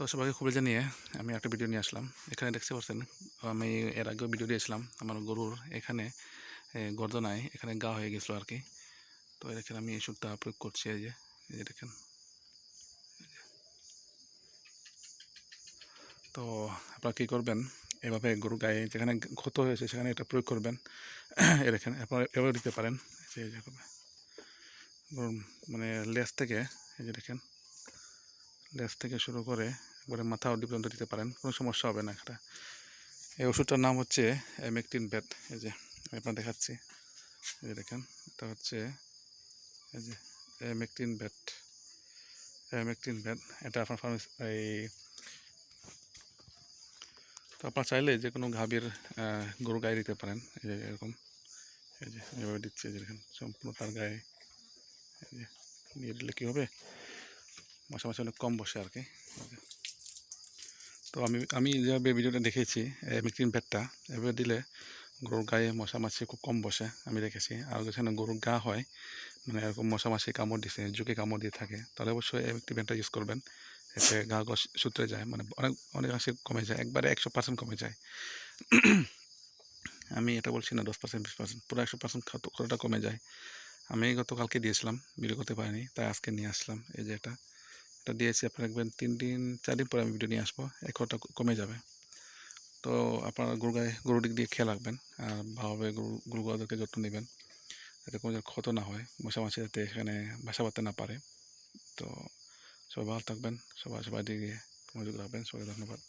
তো সবাইকে খুবই জানিয়ে আমি একটা ভিডিও নিয়ে আসলাম। এখানে দেখতে পাচ্ছেন, আমি এর আগেও ভিডিও দিয়েছিলাম আমার গরুর এখানে গর্দনায়, এখানে গা হয়ে গেছিল আর কি। তো দেখেন আমি এই ওষুধটা প্রয়োগ করছি, এই যে এই যে দেখেন। তো আপনারা কী করবেন, এভাবে গরু গায়ে যেখানে ক্ষত হয়েছে সেখানে এটা প্রয়োগ করবেন। এ দেখেন আপনারা এভাবে দিতে পারেন মানে লেস থেকে, এই যে দেখেন লেস থেকে শুরু করে একবারে মাথা অবধি পর্যন্ত দিতে পারেন কোনো সমস্যা হবে না একটা এই ওষুধটার নাম হচ্ছে মেকটিন ব্যাট। এই যে আপনার দেখাচ্ছি। এই যে দেখেন এটা হচ্ছে এই যে মেকটিন ব্যাট। মেকটিন ব্যাট এটা আপনার ফার্মেসি এই তো আপনার চাইলে যে কোনো আহ, গরু গায়ে দিতে পারেন। এই যে এরকম এই যে এভাবে দিচ্ছে যে দেখেন সম্পূর্ণ তার গায়ে এই যে দিয়ে দিলে কী হবে? মাসে মাসে অনেক কম বসে আর কি। তো আমি আমি যেভাবে ভিডিওটা দেখেছি মিক্রিন প্যাডটা এভাবে দিলে গরুর গায়ে মশা মাছি খুব কম বসে, আমি দেখেছি। আর যেখানে গরুর গা হয় মানে এরকম মশা মাছি কামড় দিছে, ঝুঁকে কামড় দিয়ে থাকে, তাহলে অবশ্যই এই মিক্রিন প্যাডটা ইউজ করবেন। এতে গা গস, সূত্রে যায় মানে অনেক অনেক অংশে কমে যায়, একবারে একশো পার্সেন্ট কমে যায়। আমি এটা বলছি না দশ পার্সেন্ট বিশ পার্সেন্ট পুরো একশো পার্সেন্ট কতটা কমে যায়। আমি গতকালকে দিয়েছিলাম ভিডিও করতে পারিনি, তাই আজকে নিয়ে আসলাম, এই যে এটা। এটা দিয়েছি আপনারা দেখবেন তিন দিন, চার দিন পরে আমি ভিডিও নিয়ে আসব একটা কমে যাবে। তো আপনারা গরু গায়ে, গরুর দিক দিয়ে খেয়াল রাখবেন, আর ভালোভাবে গরু গরু গাদেরকে যত্ন নেবেন, যাতে কোনো ক্ষত না হয় মশা মাছি যাতে এখানে বাসা বাঁধতে না পারে। তো সবাই ভালো থাকবেন, সবাই সবাই দিকে মজুদ রাখবেন সবাই ধন্যবাদ।